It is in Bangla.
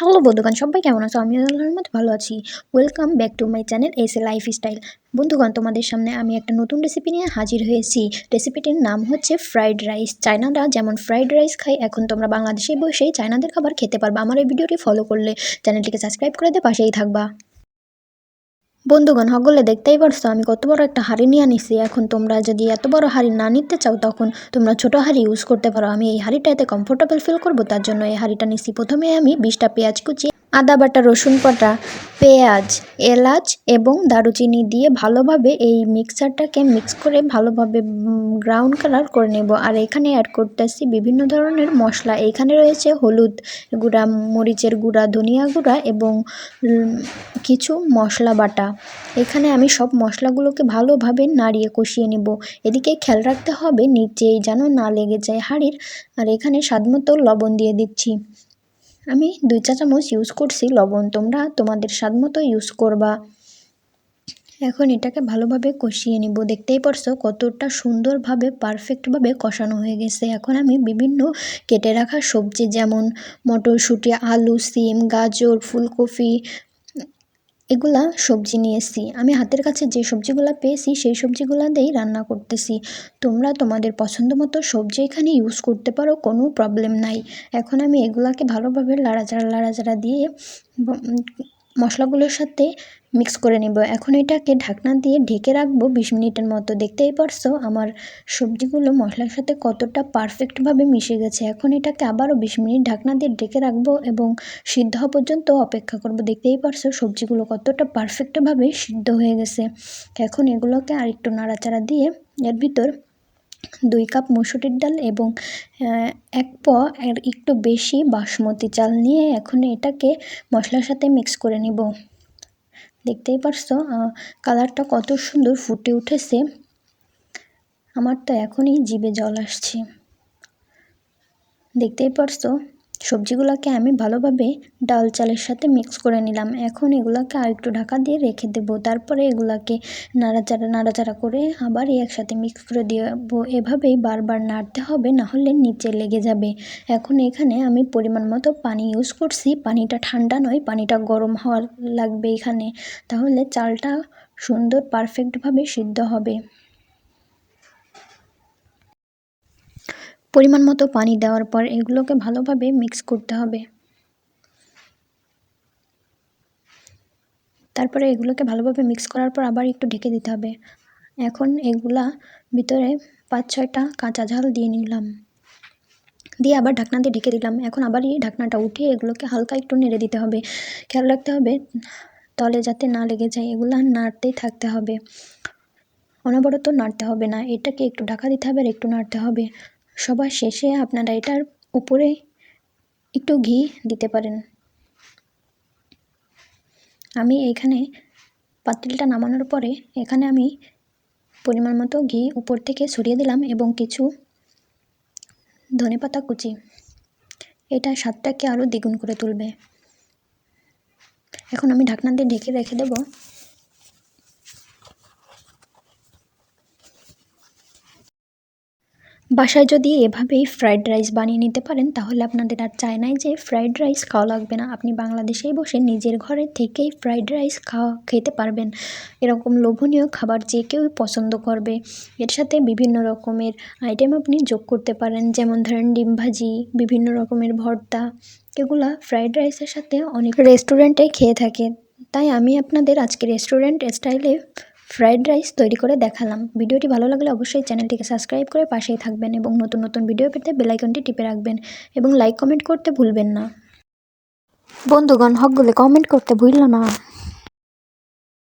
হ্যালো বন্ধুগণ, সবাই কেমন আছো? আমি আল্লাহর মধ্যে ভালো আছি। Welcome back to my channel S A life style বন্ধুগণ, তোমাদের সামনে আমি একটা নতুন রেসিপি নিয়ে হাজির হয়েছি। রেসিপিটির নাম হচ্ছে ফ্রাইড রাইস চায়নারা যেমন ফ্রাইড রাইস খায়, এখন তোমরা বাংলাদেশে বসেই চায়নাদের খাবার খেতে পারবা। আমার এই ভিডিওটি ফলো করলে চ্যানেলটিকে সাবস্ক্রাইব করে দিয়ে পাশেই থাকবা। বন্ধুগণ হগলে দেখতেই পারছ, আমি কত বড় একটা হাড়ি নিয়ে নিছি এখন তোমরা যদি এত বড় হাড়ি না নিতে চাও, তখন তোমরা ছোট হাড়ি ইউজ করতে পারো। আমি এই হাঁড়িটা এতে কমফোর্টেবল ফিল করব, তার জন্য এই হাড়িটা নিছি। প্রথমে আমি বিশটা পেঁয়াজ কুচি আদা, বাটা, রসুন বাটা পেঁয়াজ, এলাচ এবং দারুচিনি দিয়ে ভালোভাবে এই মিক্সারটাকে মিক্স করে ভালোভাবে ব্রাউন কালার করে নেব। আর এখানে অ্যাড করতেছি বিভিন্ন ধরনের মশলা। এখানে রয়েছে হলুদ গুঁড়া, মরিচের গুঁড়া, ধনিয়া গুঁড়া এবং কিছু মশলা বাটা। এখানে আমি সব মশলাগুলোকে ভালোভাবে নাড়িয়ে কষিয়ে নেব। এদিকে খেয়াল রাখতে হবে নিচেই যেন না লেগে যায় হাঁড়ির। আর এখানে স্বাদমতো লবণ দিয়ে দিচ্ছি। আমি দুই চা চামচ ইউজ করছি লবণ। তোমরা তোমাদের স্বাদ মতো ইউজ করবা। এখন এটাকে ভালোভাবে কষিয়ে নিব। দেখতেই পারছ কতটা সুন্দরভাবে পারফেক্টভাবে কষানো হয়ে গেছে। এখন আমি বিভিন্ন কেটে রাখা সবজি যেমন মটরশুঁটি, আলু, সিম, গাজর, ফুলকপি এগুলা সবজি নিয়েছি। আমি হাতের কাছে যে সবজিগুলো পেয়েছি, সেই সবজিগুলো দিয়েই রান্না করতেছি। তোমরা তোমাদের পছন্দ মতো সবজি এখানে ইউজ করতে পারো, কোনো প্রবলেম নাই। এখন আমি এগুলাকে ভালোভাবে লাড়াচাড়া লাড়াচাড়া দিয়ে মশলাগুলোর সাথে মিক্স করে নেব। এখন এটাকে ঢাকনা দিয়ে ঢেকে রাখব বিশ মিনিটের মতো। দেখতেই পারছ আমার সবজিগুলো মশলার সাথে কতটা পারফেক্টভাবে মিশে গেছে। এখন এটাকে আবারও বিশ মিনিট ঢাকনা দিয়ে ঢেকে রাখব এবং সিদ্ধ হওয়া পর্যন্ত অপেক্ষা করব। দেখতেই পারছ সবজিগুলো কতটা পারফেক্টভাবে সিদ্ধ হয়ে গেছে। এখন এগুলোকে আর একটু নাড়াচাড়া দিয়ে এর ভিতর দুই কাপ মসুরির ডাল এবং এক প এর একটু বেশি বাসমতি চাল নিয়ে এখন এটাকে মশলার সাথে মিক্স করে নিব। দেখতেই পারছ কালারটা কত সুন্দর ফুটে উঠেছে। আমার তো এখনই জিভে জল আসছে। দেখতেই পারছ সবজিগুলোকে আমি ভালোভাবে ডাল চালের সাথে মিক্স করে নিলাম। এখন এগুলোকে আর একটু ঢাকা দিয়ে রেখে দেবো। তারপরে এগুলাকে নাড়াচাড়া নাড়াচাড়া করে আবার একসাথে মিক্স করে দেবো। এভাবেই বারবার নাড়তে হবে, না হলে নিচে লেগে যাবে। এখন এখানে আমি পরিমাণ মতো পানি ইউজ করছি। পানিটা ঠান্ডা নয়, পানিটা গরম হওয়ার লাগবে এখানে। তাহলে চালটা সুন্দর পারফেক্টভাবে সিদ্ধ হবে। পরিমাণ মতো পানি দেওয়ার পর এগুলোকে ভালোভাবে মিক্স করতে হবে। তারপরে এগুলোকে ভালোভাবে মিক্স করার পর আবার একটু ঢেকে দিতে হবে। এখন এগুলা ভিতরে পাঁচ ছয়টা কাঁচা ঝাল দিয়ে নিলাম। দিয়ে আবার ঢাকনা দিয়ে ঢেকে দিলাম। এখন আবার এই ঢাকনাটা উঠিয়ে এগুলোকে হালকা একটু নেড়ে দিতে হবে। খেয়াল রাখতে হবে তলে যাতে না লেগে যায়, এগুলো নাড়তেই থাকতে হবে। অনবরত নাড়তে হবে না, এটাকে একটু ঢাকা দিতে হবে আর একটু নাড়তে হবে। সবার শেষে আপনারা এটার উপরে একটু ঘি দিতে পারেন। আমি এখানে পাতিলটা নামানোর পরে এখানে আমি পরিমাণ মতো ঘি উপর থেকে ছড়িয়ে দিলাম এবং কিছু ধনেপাতা কুচি। এটা স্বাদটাকে আরও দ্বিগুণ করে তুলবে। এখন আমি ঢাকনা দিয়ে ঢেকে রেখে দেবো। বাসায় যদি এভাবেই ফ্রায়েড রাইস বানিয়ে নিতে পারেন, তাহলে আপনাদের আর চায়নায় যে ফ্রায়েড রাইস খাওয়া লাগবে না। আপনি বাংলাদেশেই বসে নিজের ঘরে থেকেই ফ্রায়েড রাইস খাওয়া, খেতে পারবেন। এরকম লোভনীয় খাবার যে কেউ পছন্দ করবে। এর সাথে বিভিন্ন রকমের আইটেম আপনি যোগ করতে পারেন, যেমন ধরেন ডিম ভাজি, বিভিন্ন রকমের ভর্তা। এগুলা ফ্রায়েড রাইসের সাথে অনেক রেস্টুরেন্টে খেয়ে থাকে তাই আমি আপনাদের আজকে রেস্টুরেন্ট স্টাইলে ফ্রাইড রাইস তৈরি করে দেখালাম। ভিডিওটি ভালো লাগলে অবশ্যই চ্যানেলটিকে সাবস্ক্রাইব করে পাশেই থাকবেন এবং নতুন নতুন ভিডিও পেতে বেলাইকনটি টিপে রাখবেন এবং লাইক কমেন্ট করতে ভুলবেন না। বন্ধুগণ, হকগুলো কমেন্ট করতে ভুলল না।